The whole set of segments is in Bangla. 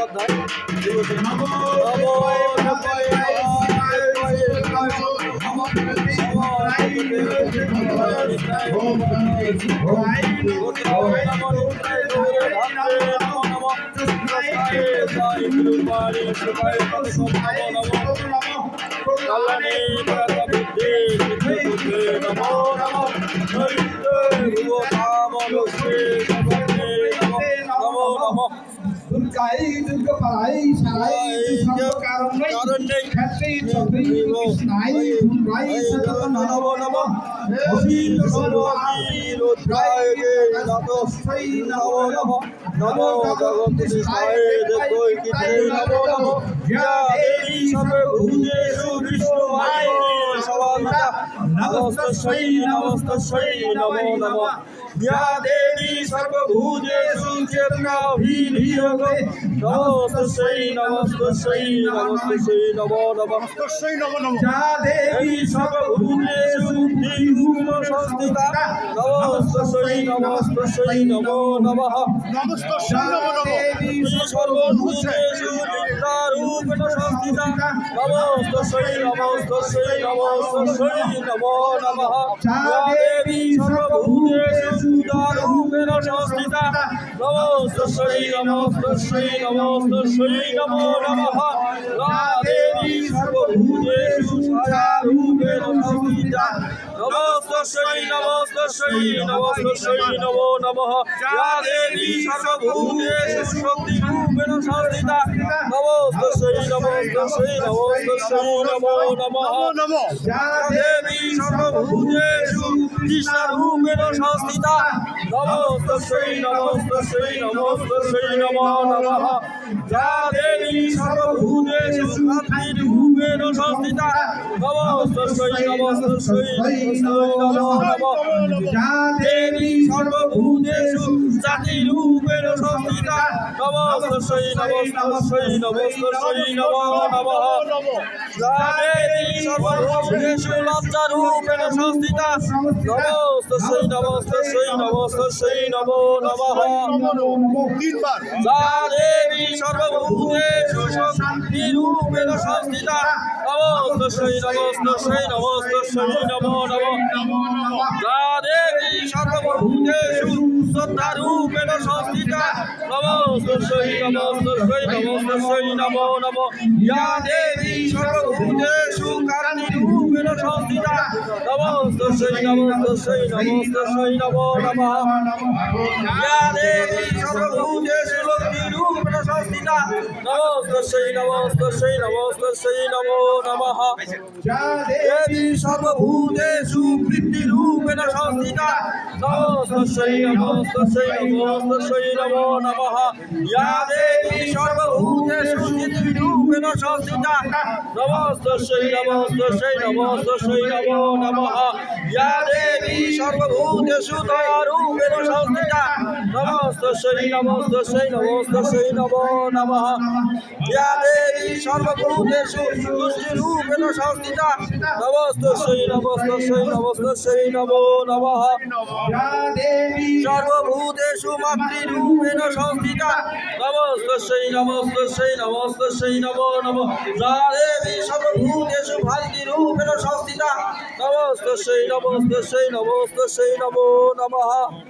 পঞ্চম নমো দুর্গাই দুর্গপালাই সারাই সর্বকারণে ক্ষেত্রে চক্রী কৃষ্ণাই ধুমরাই সতত নম নম অসীত সর্বাই রুদ্রায় নমস্তে নম নম নমো ভগবতে শিবায় দেবৈ কীর্তে নমো নমো ইয়া দেবী সর্বভূতেষু বিষ্ণুমায় নমস্তস্যৈ নমস্তস্যৈ নমো নমো ইয়া দেবী সর্বভূতেষু চেতনাভিধীয়তে নমস্তস্যৈ নমস্তস্যৈ নমস্তস্যৈ নমো নমঃ তস্যই নম নম যা দেবী সর্বভূতেষু বুদ্ধিরূপ সংস্থিতা নমস্তস্যৈ নমস্তস্যৈ নমো নমঃ নমস্তস্যই নম নম দেবী সর্বভূতেষু দেবী সর্বভূতেষু দারূপেণ সংস্থিতা নমস্তস্যৈ নমস্তস্যৈ নমস্তস্যৈ নমো নমঃ। ইয়া দেবী সর্বভূতেষু ইয়া সর্বভূতেষু শক্তিরূপেণ সংস্থিতা নমস্তস্যৈ নমস্তস্যৈ নমস্তস্যৈ নমো নমঃ। নম নম। যা দেবী সর্বভূতেষু কৃষ্ণরূপেণ সংস্থিতা নমস্তস্যৈ নমস্তস্যৈ নমস্তস্যৈ নমো নমঃ। দেবী সর্বভূতেষু শান্তিরূপেণ সংস্থিতা নমস্তস্যৈ নমস্তস্যৈ নমস্তস্যৈ নমো নমঃ যা দেবী সর্বভূতেষু জাতিরূপেণ সংস্থিতা নমস্তস্যৈ নমস্তস্যৈ নমস্তস্যৈ নমো নমঃ। নম যা দেবী সর্বভূতেষু লজ্জারূপেণ সংস্থিতা নমস্তস্যৈ নমস্তস্যৈ নমস্তস্যৈ নমো নমঃ। তিনবার। যা দেবী সর্বভূতেষু শান্তিরূপেণ সংস্থিতা। নমস্তস্যৈ নমস্তস্যৈ নমস্তস্যৈ নমো নমঃ যা দেবী সর্বভূতেষু শ্রদ্ধারূপেণ সংস্থিতা। নমস্তস্যৈ নমস্তস্যৈ নমস্তস্যৈ নমো নমঃ ইয়া দেবী সর্বভূতেষু কারণীরূপেণ সংস্থিতা। নমস্তস্যৈ নমস্তস্যৈ নমস্তস্যৈ নমো নমঃ ইয়া দেবী সর্বভূতেষু লক্ষ্মীরূপেণ সংস্থিতা নমস্তস্যৈ নমস্তস্যৈ নমস্তস্যৈ নমো নমঃ যা দেবী সর্বভূতেষু বৃত্তিরূপেণ সংস্থিতা নমস্তস্যৈ নমস্তস্যৈ নমস্তস্যৈ নমো নমঃ ইয়া চিত্তিরূপেণ সংস্থিতা নমস্তস্যৈ নমস্তস্যৈ নমস্তস্যৈ নমো নমঃ। ইয়া দেবী সর্বভূতেষু দয়ারূপেণ সংস্থিতা নমস্তস্যৈ নমস্তস্যৈ নমস্তস্যৈ নমো নমঃ। ইয়া দেবী সর্বভূতেষু তুষ্টিরূপেণ সংস্থিতা নমস্তস্যৈ নমস্তস্যৈ নমস্তস্যৈ নমো নমঃ। যা দেবী সর্বভূতেষু মাতৃরূপেণ সংস্থিতা। নমস্তস্যৈ নমস্তস্যৈ নমস্তস্যৈ নমো নমঃ। যা দেবী সর্বভূতেষু ভান্তিরূপেণ সংস্থিতা। নমস্তস্যৈ নমস্তস্যৈ নমস্তস্যৈ নমো নমঃ।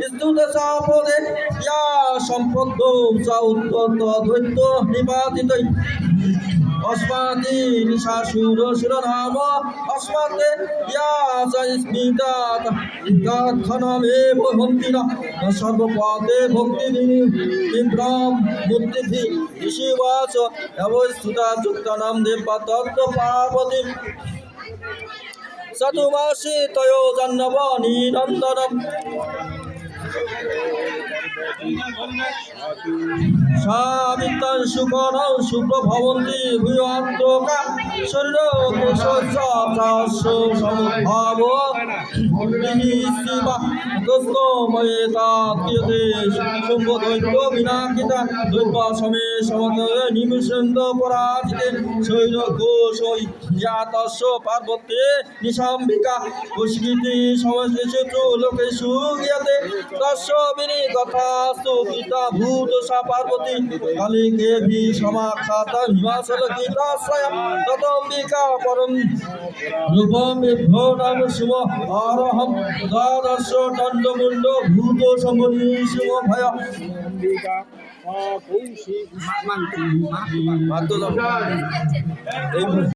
সর্বপদে ভক্তি বিভ্রম মুক্তিধি ঋষিবাচ পার্বতী চতুর্মাসে তয় জাহ্নব নিনন্দনম সাবিতাং সুকর সুপ্রভবন্তি ভূয়ন্ত্রকা শরীর কেশস্য সমভাব। শিবা দোস্তময়েতা ক্রিয়তে সম্বোধৈত্য বিনাকিতা দৈব সমে সমত নিমিষন্দ পরাজিতে শৈল ঘোষ জাতস্য পার্বত্যে নিশাম্বিকা। পুষ্কৃতি সমস্তেষু লোকেষু জ্ঞাতে তস্য বিনিগতাস্তু গীতা ভূত সা পার্বতী কালিকে ভি সমাখ্যাত হিমাচল গীতাশ্রয় ততম্বিকা পরম রূপম বিভ্রো নাম শিব অরহম দ্বাদশ দণ্ডমুণ্ড ভূত সমনি শিব ভয় মাত্র